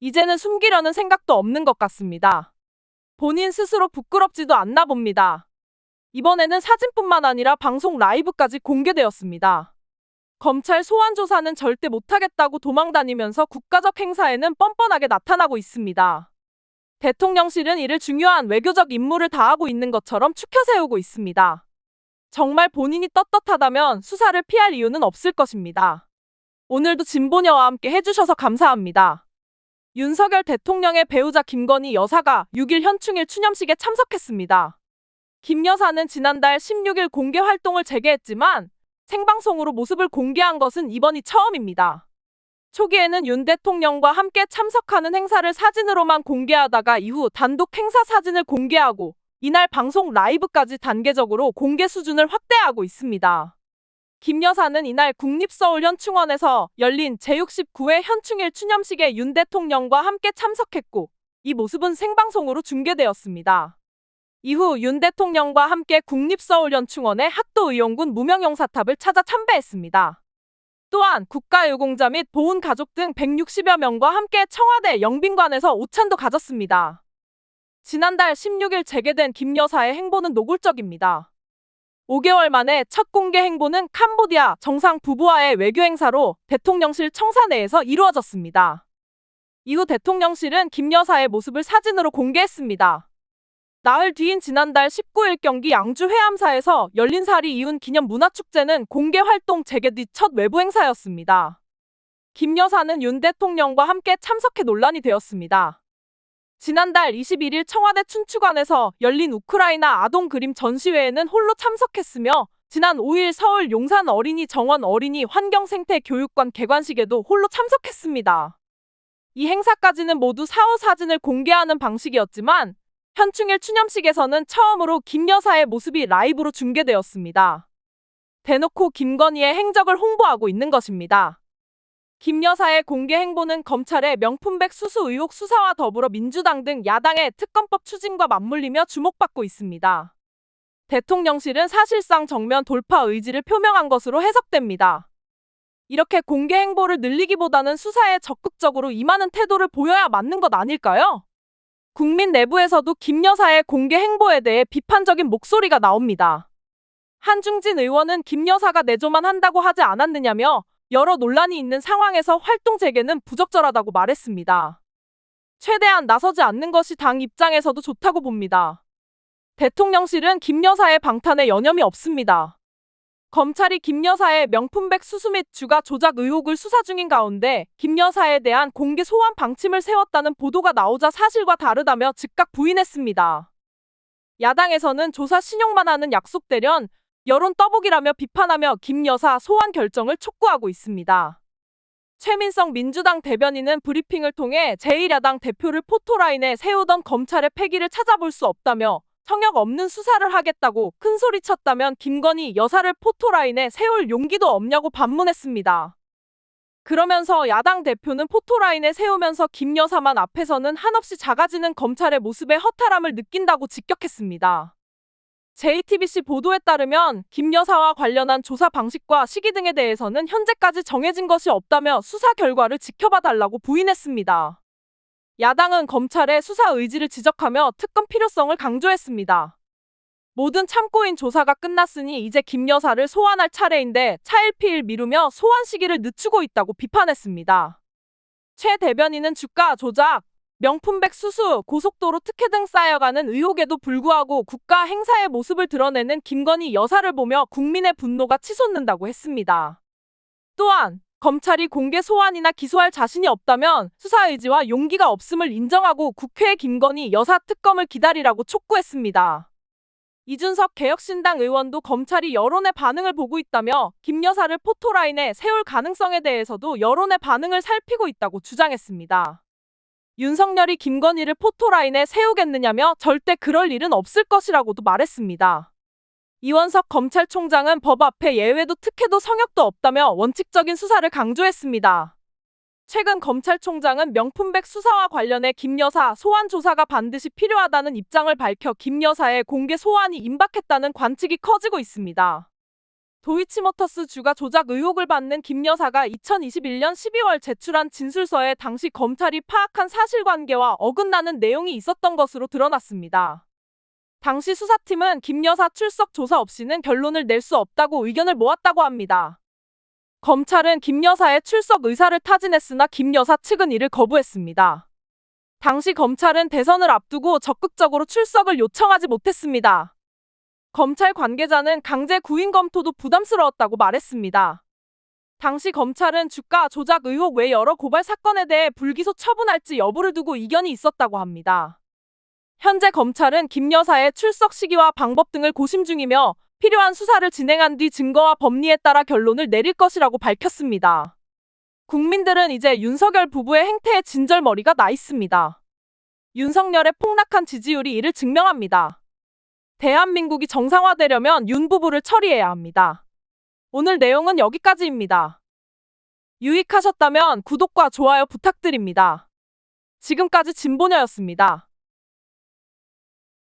이제는 숨기려는 생각도 없는 것 같습니다. 본인 스스로 부끄럽지도 않나 봅니다. 이번에는 사진뿐만 아니라 방송 라이브까지 공개되었습니다. 검찰 소환 조사는 절대 못하겠다고 도망다니면서 국가적 행사에는 뻔뻔하게 나타나고 있습니다. 대통령실은 이를 중요한 외교적 임무를 다하고 있는 것처럼 추켜 세우고 있습니다. 정말 본인이 떳떳하다면 수사를 피할 이유는 없을 것입니다. 오늘도 진보녀와 함께 해주셔서 감사합니다. 윤석열 대통령의 배우자 김건희 여사가 6일 현충일 추념식에 참석했습니다. 김 여사는 지난달 16일 공개 활동을 재개했지만 생방송으로 모습을 공개한 것은 이번이 처음입니다. 초기에는 윤 대통령과 함께 참석하는 행사를 사진으로만 공개하다가 이후 단독 행사 사진을 공개하고 이날 방송 라이브까지 단계적으로 공개 수준을 확대하고 있습니다. 김 여사는 이날 국립서울현충원에서 열린 제69회 현충일 추념식에 윤 대통령과 함께 참석했고 이 모습은 생방송으로 중계되었습니다. 이후 윤 대통령과 함께 국립서울현충원의 학도의용군 무명용사탑을 찾아 참배했습니다. 또한 국가유공자 및 보훈 가족 등 160여 명과 함께 청와대 영빈관에서 오찬도 가졌습니다. 지난달 16일 재개된 김 여사의 행보는 노골적입니다. 5개월 만에 첫 공개 행보는 캄보디아 정상 부부와의 외교 행사로 대통령실 청사 내에서 이루어졌습니다. 이후 대통령실은 김 여사의 모습을 사진으로 공개했습니다. 나흘 뒤인 지난달 19일 경기 양주 회암사에서 열린 사리 이훈 기념 문화축제는 공개 활동 재개 뒤 첫 외부 행사였습니다. 김 여사는 윤 대통령과 함께 참석해 논란이 되었습니다. 지난달 21일 청와대 춘추관에서 열린 우크라이나 아동 그림 전시회에는 홀로 참석했으며 지난 5일 서울 용산 어린이 정원 어린이 환경생태교육관 개관식에도 홀로 참석했습니다. 이 행사까지는 모두 사후 사진을 공개하는 방식이었지만 현충일 추념식에서는 처음으로 김 여사의 모습이 라이브로 중계되었습니다. 대놓고 김건희의 행적을 홍보하고 있는 것입니다. 김 여사의 공개 행보는 검찰의 명품백 수수 의혹 수사와 더불어 민주당 등 야당의 특검법 추진과 맞물리며 주목받고 있습니다. 대통령실은 사실상 정면 돌파 의지를 표명한 것으로 해석됩니다. 이렇게 공개 행보를 늘리기보다는 수사에 적극적으로 임하는 태도를 보여야 맞는 것 아닐까요? 국민 내부에서도 김 여사의 공개 행보에 대해 비판적인 목소리가 나옵니다. 한중진 의원은 김 여사가 내조만 한다고 하지 않았느냐며 여러 논란이 있는 상황에서 활동 재개는 부적절하다고 말했습니다. 최대한 나서지 않는 것이 당 입장에서도 좋다고 봅니다. 대통령실은 김 여사의 방탄에 여념이 없습니다. 검찰이 김 여사의 명품백 수수 및 주가 조작 의혹을 수사 중인 가운데 김 여사에 대한 공개 소환 방침을 세웠다는 보도가 나오자 사실과 다르다며 즉각 부인했습니다. 야당에서는 조사 신용만 하는 약속 대련, 여론 떠보기라며 비판하며 김 여사 소환 결정을 촉구하고 있습니다. 최민성 민주당 대변인은 브리핑을 통해 제1야당 대표를 포토라인에 세우던 검찰의 패기를 찾아볼 수 없다며 성역 없는 수사를 하겠다고 큰 소리 쳤다면 김건희 여사를 포토라인에 세울 용기도 없냐고 반문했습니다. 그러면서 야당 대표는 포토라인에 세우면서 김 여사만 앞에서는 한없이 작아지는 검찰의 모습에 허탈함을 느낀다고 직격했습니다. JTBC 보도에 따르면 김 여사와 관련한 조사 방식과 시기 등에 대해서는 현재까지 정해진 것이 없다며 수사 결과를 지켜봐 달라고 부인했습니다. 야당은 검찰의 수사 의지를 지적하며 특검 필요성을 강조했습니다. 모든 참고인 조사가 끝났으니 이제 김 여사를 소환할 차례인데 차일피일 미루며 소환 시기를 늦추고 있다고 비판했습니다. 최 대변인은 주가 조작, 명품백 수수, 고속도로 특혜 등 쌓여가는 의혹에도 불구하고 국가 행사의 모습을 드러내는 김건희 여사를 보며 국민의 분노가 치솟는다고 했습니다. 또한 검찰이 공개 소환이나 기소할 자신이 없다면 수사 의지와 용기가 없음을 인정하고 국회에 김건희 여사 특검을 기다리라고 촉구했습니다. 이준석 개혁신당 의원도 검찰이 여론의 반응을 보고 있다며 김 여사를 포토라인에 세울 가능성에 대해서도 여론의 반응을 살피고 있다고 주장했습니다. 윤석열이 김건희를 포토라인에 세우겠느냐며 절대 그럴 일은 없을 것이라고도 말했습니다. 이원석 검찰총장은 법 앞에 예외도 특혜도 성역도 없다며 원칙적인 수사를 강조했습니다. 최근 검찰총장은 명품백 수사와 관련해 김 여사 소환 조사가 반드시 필요하다는 입장을 밝혀 김 여사의 공개 소환이 임박했다는 관측이 커지고 있습니다. 도이치모터스 주가 조작 의혹을 받는 김 여사가 2021년 12월 제출한 진술서에 당시 검찰이 파악한 사실관계와 어긋나는 내용이 있었던 것으로 드러났습니다. 당시 수사팀은 김 여사 출석 조사 없이는 결론을 낼 수 없다고 의견을 모았다고 합니다. 검찰은 김 여사의 출석 의사를 타진했으나 김 여사 측은 이를 거부했습니다. 당시 검찰은 대선을 앞두고 적극적으로 출석을 요청하지 못했습니다. 검찰 관계자는 강제 구인 검토도 부담스러웠다고 말했습니다. 당시 검찰은 주가 조작 의혹 외 여러 고발 사건에 대해 불기소 처분할지 여부를 두고 이견이 있었다고 합니다. 현재 검찰은 김 여사의 출석 시기와 방법 등을 고심 중이며 필요한 수사를 진행한 뒤 증거와 법리에 따라 결론을 내릴 것이라고 밝혔습니다. 국민들은 이제 윤석열 부부의 행태에 진절머리가 나 있습니다. 윤석열의 폭락한 지지율이 이를 증명합니다. 대한민국이 정상화되려면 윤 부부를 처리해야 합니다. 오늘 내용은 여기까지입니다. 유익하셨다면 구독과 좋아요 부탁드립니다. 지금까지 진보녀였습니다.